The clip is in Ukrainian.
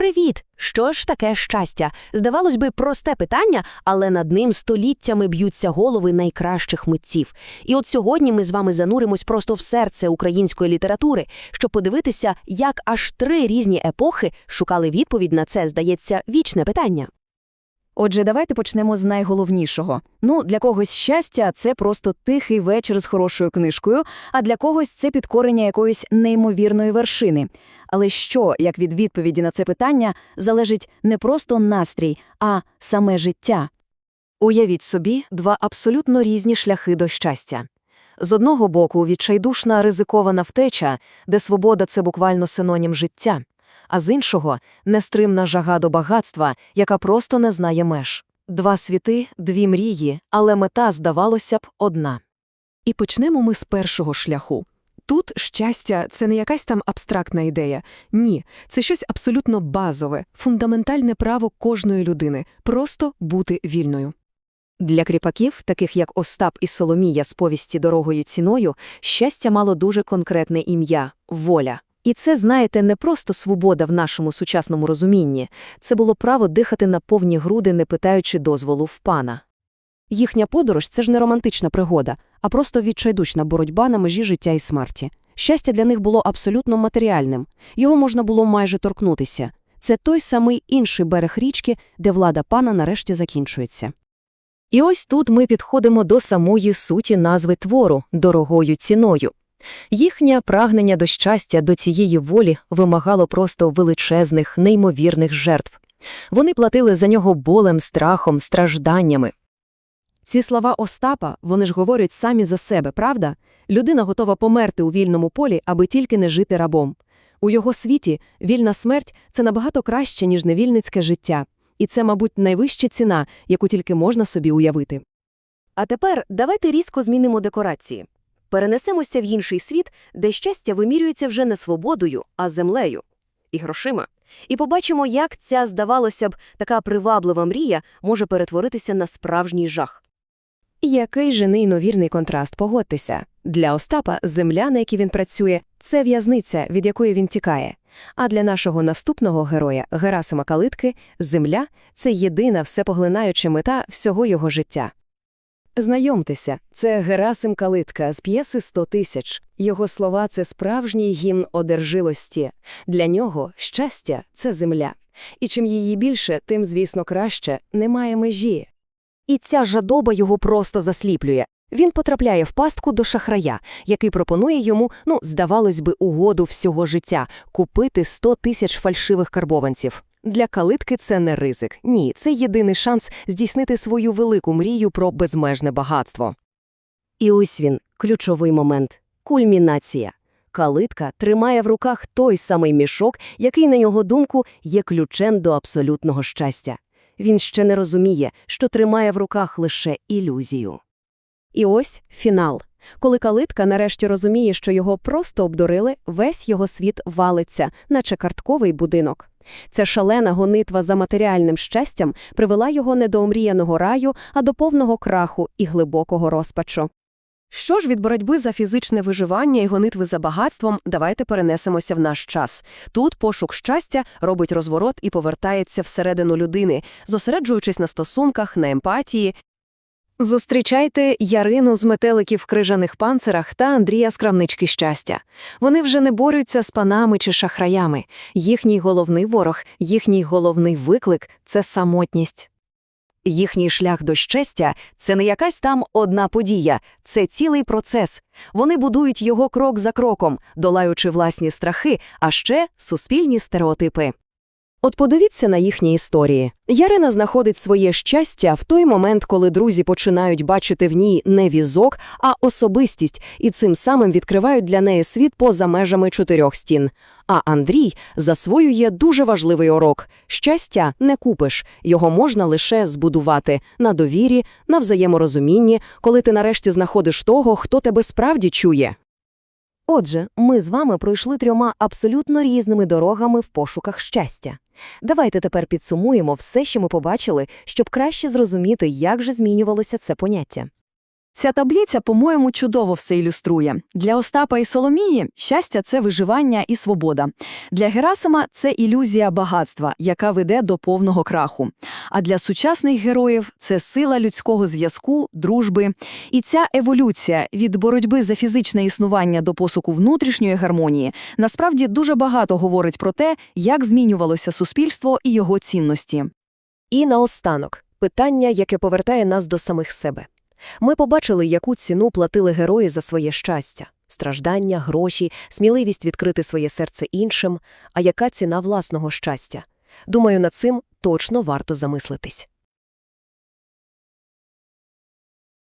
Привіт! Що ж таке щастя? Здавалось би, просте питання, але над ним століттями б'ються голови найкращих митців. І от сьогодні ми з вами зануримось просто в серце української літератури, щоб подивитися, як аж три різні епохи шукали відповідь на це, здається, вічне питання. Отже, давайте почнемо з найголовнішого. Ну, для когось щастя це просто тихий вечір з хорошою книжкою, а для когось це підкорення якоїсь неймовірної вершини. Але що, як від відповіді на це питання, залежить не просто настрій, а саме життя? Уявіть собі два абсолютно різні шляхи до щастя. З одного боку, відчайдушна ризикована втеча, де свобода це буквально синонім життя, а з іншого нестримна жага до багатства, яка просто не знає меж. Два світи, дві мрії, але мета, здавалося б, одна. І почнемо ми з першого шляху. Тут щастя це не якась там абстрактна ідея. Ні, це щось абсолютно базове, фундаментальне право кожної людини просто бути вільною. Для кріпаків, таких як Остап і Соломія з повісті дорогою ціною, щастя мало дуже конкретне ім'я воля. І це, знаєте, не просто свобода в нашому сучасному розумінні, це було право дихати на повні груди, не питаючи дозволу в пана. Їхня подорож це ж не романтична пригода, а просто відчайдушна боротьба на межі життя і смерті. Щастя для них було абсолютно матеріальним, його можна було майже торкнутися. Це той самий інший берег річки, де влада пана нарешті закінчується. І ось тут ми підходимо до самої суті назви твору дорогою ціною. Їхнє прагнення до щастя, до цієї волі вимагало просто величезних, неймовірних жертв. Вони платили за нього болем, страхом, стражданнями. Ці слова Остапа, вони ж говорять самі за себе, правда? Людина готова померти у вільному полі, аби тільки не жити рабом. У його світі вільна смерть це набагато краще, ніж невільницьке життя. І це, мабуть, найвища ціна, яку тільки можна собі уявити. А тепер давайте різко змінимо декорації. Перенесемося в інший світ, де щастя вимірюється вже не свободою, а землею і грошима. І побачимо, як ця, здавалося б, така приваблива мрія може перетворитися на справжній жах. Який же неймовірний контраст, погодьтеся. Для Остапа земля, на якій він працює, це в'язниця, від якої він тікає. А для нашого наступного героя Герасима Калитки земля це єдина всепоглинаюча мета всього його життя. Знайомтеся, це Герасим Калитка з п'єси «100 тисяч». Його слова це справжній гімн одержимості. Для нього щастя це земля. І чим її більше, тим, звісно, краще, немає межі. І ця жадоба його просто засліплює. Він потрапляє в пастку до шахрая, який пропонує йому, ну, здавалось би, угоду всього життя купити 100 тисяч фальшивих карбованців. Для калитки це не ризик. Ні, це єдиний шанс здійснити свою велику мрію про безмежне багатство. І ось він, ключовий момент кульмінація. Калитка тримає в руках той самий мішок, який, на його думку, є ключем до абсолютного щастя. Він ще не розуміє, що тримає в руках лише ілюзію. І ось фінал. Коли калитка нарешті розуміє, що його просто обдурили, весь його світ валиться, наче картковий будинок. Ця шалена гонитва за матеріальним щастям привела його не до омріяного раю, а до повного краху і глибокого розпачу. Що ж від боротьби за фізичне виживання і гонитви за багатством, давайте перенесемося в наш час. Тут пошук щастя робить розворот і повертається всередину людини, зосереджуючись на стосунках, на емпатії. Зустрічайте Ярину з метеликів в крижаних панцирах та Андрія з крамнички щастя. Вони вже не борються з панами чи шахраями. Їхній головний ворог, їхній головний виклик це самотність. Їхній шлях до щастя це не якась там одна подія, це цілий процес. Вони будують його крок за кроком, долаючи власні страхи, а ще суспільні стереотипи. От подивіться на їхні історії. Ярина знаходить своє щастя в той момент, коли друзі починають бачити в ній не візок, а особистість, і цим самим відкривають для неї світ поза межами чотирьох стін. А Андрій засвоює дуже важливий урок – щастя не купиш, його можна лише збудувати на довірі, на взаєморозумінні, коли ти нарешті знаходиш того, хто тебе справді чує. Отже, ми з вами пройшли трьома абсолютно різними дорогами в пошуках щастя. Давайте тепер підсумуємо все, що ми побачили, щоб краще зрозуміти, як же змінювалося це поняття. Ця таблиця, по-моєму, чудово все ілюструє. Для Остапа і Соломії щастя це виживання і свобода. Для Герасима це ілюзія багатства, яка веде до повного краху. А для сучасних героїв це сила людського зв'язку, дружби. І ця еволюція від боротьби за фізичне існування до посуку внутрішньої гармонії насправді дуже багато говорить про те, як змінювалося суспільство і його цінності. І наостанок питання, яке повертає нас до самих себе. Ми побачили, яку ціну платили герої за своє щастя страждання, гроші, сміливість відкрити своє серце іншим, а яка ціна власного щастя. Думаю, над цим точно варто замислитись.